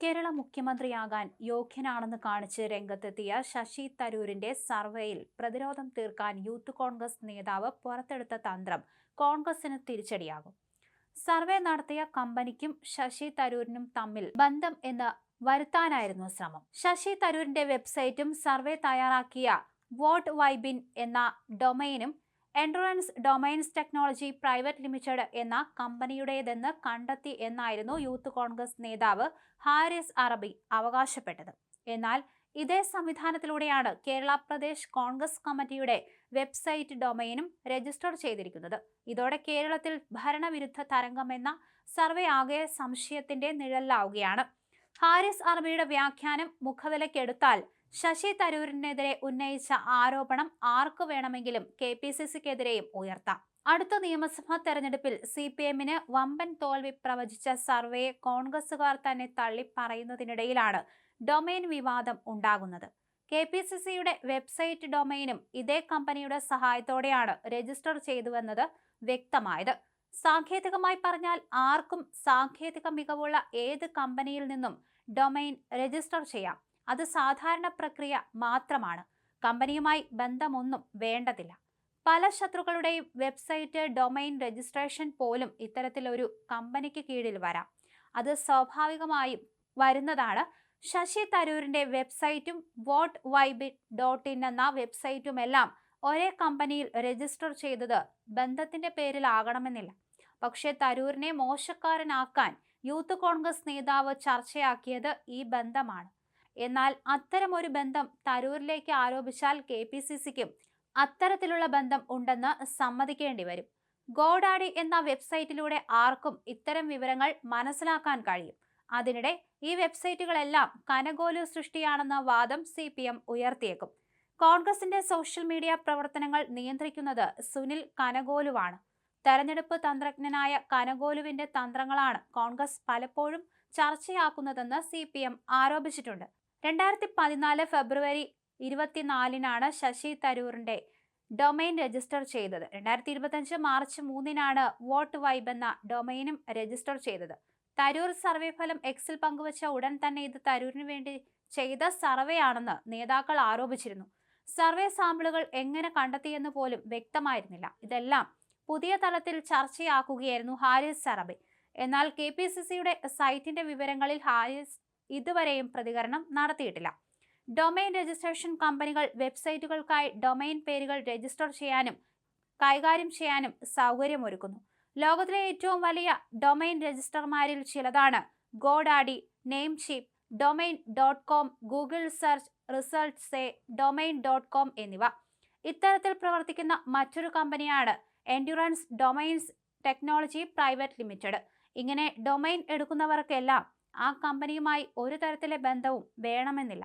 കേരള മുഖ്യമന്ത്രിയാകാൻ യോഗ്യനാണെന്ന് കാണിച്ച് രംഗത്തെത്തിയ ശശി തരൂരിന്റെ സർവേയിൽ പ്രതിരോധം തീർക്കാൻ യൂത്ത് കോൺഗ്രസ് നേതാവ് പുറത്തെടുത്ത തന്ത്രം കോൺഗ്രസിന് തിരിച്ചടിയാകും. സർവേ നടത്തിയ കമ്പനിക്കും ശശി തരൂരിനും തമ്മിൽ ബന്ധം എന്ന് വരുത്താനായിരുന്നു ശ്രമം. ശശി തരൂരിന്റെ വെബ്സൈറ്റും സർവേ തയ്യാറാക്കിയ വോട്ട് വൈബിൻ എന്ന ഡൊമൈനും endurance domains technology private limited എന്ന കമ്പനിയുടേതെന്ന് കണ്ടെത്തി എന്നായിരുന്നു യൂത്ത് കോൺഗ്രസ് നേതാവ് ഹാരിസ് അറബി അവകാശപ്പെട്ടത്. എന്നാൽ ഇതേ സംവിധാനത്തിലൂടെയാണ് കേരള പ്രദേശ് കോൺഗ്രസ് കമ്മിറ്റിയുടെ വെബ്സൈറ്റ് ഡൊമൈനും രജിസ്റ്റർ ചെയ്തിരിക്കുന്നത്. ഇതോടെ കേരളത്തിൽ ഭരണവിരുദ്ധ തരംഗം എന്ന സർവേ ആകെ സംശയത്തിന്റെ നിഴലിലാവുകയാണ്. ഹാരിസ് അറബിയുടെ വ്യാഖ്യാനം മുഖവിലക്കെടുത്താൽ ശശി തരൂരിനെതിരെ ഉന്നയിച്ച ആരോപണം ആർക്കു വേണമെങ്കിലും കെ പി സി സിക്കെതിരെയും ഉയർത്താം. അടുത്ത നിയമസഭാ തെരഞ്ഞെടുപ്പിൽ സി പി എമ്മിന് വമ്പൻ തോൽവി പ്രവചിച്ച സർവേയെ കോൺഗ്രസുകാർ തന്നെ തള്ളിപ്പറയുന്നതിനിടയിലാണ് ഡൊമൈൻ വിവാദം ഉണ്ടാകുന്നത്. കെ പി സി സിയുടെ വെബ്സൈറ്റ് ഡൊമൈനും ഇതേ കമ്പനിയുടെ സഹായത്തോടെയാണ് രജിസ്റ്റർ ചെയ്തുവെന്നത് വ്യക്തമായത്. സാങ്കേതികമായി പറഞ്ഞാൽ ആർക്കും സാങ്കേതിക മികവുള്ള ഏത് കമ്പനിയിൽ നിന്നും ഡൊമൈൻ രജിസ്റ്റർ ചെയ്യാം. അത് സാധാരണ പ്രക്രിയ മാത്രമാണ്. കമ്പനിയുമായി ബന്ധമൊന്നും വേണ്ടതില്ല. പല ശത്രുക്കളുടെയും വെബ്സൈറ്റ് ഡൊമൈൻ രജിസ്ട്രേഷൻ പോലും ഇത്തരത്തിലൊരു കമ്പനിക്ക് കീഴിൽ വരാം. അത് സ്വാഭാവികമായും വരുന്നതാണ്. ശശി തരൂരിന്റെ വെബ്സൈറ്റും വോട്ട് വൈബിറ്റ് ഡോട്ട് ഇൻ എന്ന വെബ്സൈറ്റുമെല്ലാം ഒരേ കമ്പനിയിൽ രജിസ്റ്റർ ചെയ്തത് ബന്ധത്തിന്റെ പേരിലാകണമെന്നില്ല. പക്ഷേ തരൂരിനെ മോശക്കാരനാക്കാൻ യൂത്ത് കോൺഗ്രസ് നേതാവ് ചർച്ചയാക്കിയത് ഈ ബന്ധമാണ്. എന്നാൽ അത്തരമൊരു ബന്ധം തരൂരിലേക്ക് ആരോപിച്ചാൽ കെ പി സി സിക്കും അത്തരത്തിലുള്ള ബന്ധം ഉണ്ടെന്ന് സമ്മതിക്കേണ്ടി വരും. ഗോഡാഡി എന്ന വെബ്സൈറ്റിലൂടെ ആർക്കും ഇത്തരം വിവരങ്ങൾ മനസ്സിലാക്കാൻ കഴിയും. അതിനിടെ ഈ വെബ്സൈറ്റുകളെല്ലാം കനഗോലു സൃഷ്ടിയാണെന്ന വാദം സി പി എം ഉയർത്തിയേക്കും. കോൺഗ്രസിന്റെ സോഷ്യൽ മീഡിയ പ്രവർത്തനങ്ങൾ നിയന്ത്രിക്കുന്നത് സുനിൽ കനഗോലുവാണ് തെരഞ്ഞെടുപ്പ് തന്ത്രജ്ഞനായ കനഗോലുവിന്റെ തന്ത്രങ്ങളാണ് കോൺഗ്രസ് പലപ്പോഴും ചർച്ചയാക്കുന്നതെന്ന് സി പി എം ആരോപിച്ചിട്ടുണ്ട്. രണ്ടായിരത്തി പതിനാല് ഫെബ്രുവരി ഇരുപത്തിനാലിനാണ് ശശി തരൂറിന്റെ ഡൊമൈൻ രജിസ്റ്റർ ചെയ്തത്. രണ്ടായിരത്തി ഇരുപത്തഞ്ച് മാർച്ച് മൂന്നിനാണ് വോട്ട് വൈബ് എന്ന ഡൊമൈനും രജിസ്റ്റർ ചെയ്തത്. തരൂർ സർവേ ഫലം എക്സിൽ പങ്കുവച്ച ഉടൻ തന്നെ ഇത് തരൂരിന് വേണ്ടി ചെയ്ത സർവേ ആണെന്ന് നേതാക്കൾ ആരോപിച്ചിരുന്നു. സർവേ സാമ്പിളുകൾ എങ്ങനെ കണ്ടെത്തിയെന്ന് പോലും വ്യക്തമായിരുന്നില്ല. ഇതെല്ലാം പുതിയ തലത്തിൽ ചർച്ചയാക്കുകയായിരുന്നു ഹാരിസ് സറബി. എന്നാൽ കെ പി സി സിയുടെ സൈറ്റിന്റെ വിവരങ്ങളിൽ ഹാരിസ് ഇതുവരെയും പ്രതികരണം നടത്തിയിട്ടില്ല. ഡൊമൈൻ രജിസ്ട്രേഷൻ കമ്പനികൾ വെബ്സൈറ്റുകൾക്കായി ഡൊമൈൻ പേരുകൾ രജിസ്റ്റർ ചെയ്യാനും കൈകാര്യം ചെയ്യാനും സൗകര്യമൊരുക്കുന്നു. ലോകത്തിലെ ഏറ്റവും വലിയ ഡൊമൈൻ രജിസ്റ്റർമാരിൽ ചിലതാണ് GoDaddy name cheap domain dot com Google search results domain dot com എന്നിവ. ഇത്തരത്തിൽ പ്രവർത്തിക്കുന്ന മറ്റൊരു കമ്പനിയാണ് endurance domains technology private limited. ഇങ്ങനെ ഡൊമൈൻ എടുക്കുന്നവർക്കെല്ലാം ആ കമ്പനിയുമായി ഒരു തരത്തിലെ ബന്ധവും വേണമെന്നില്ല.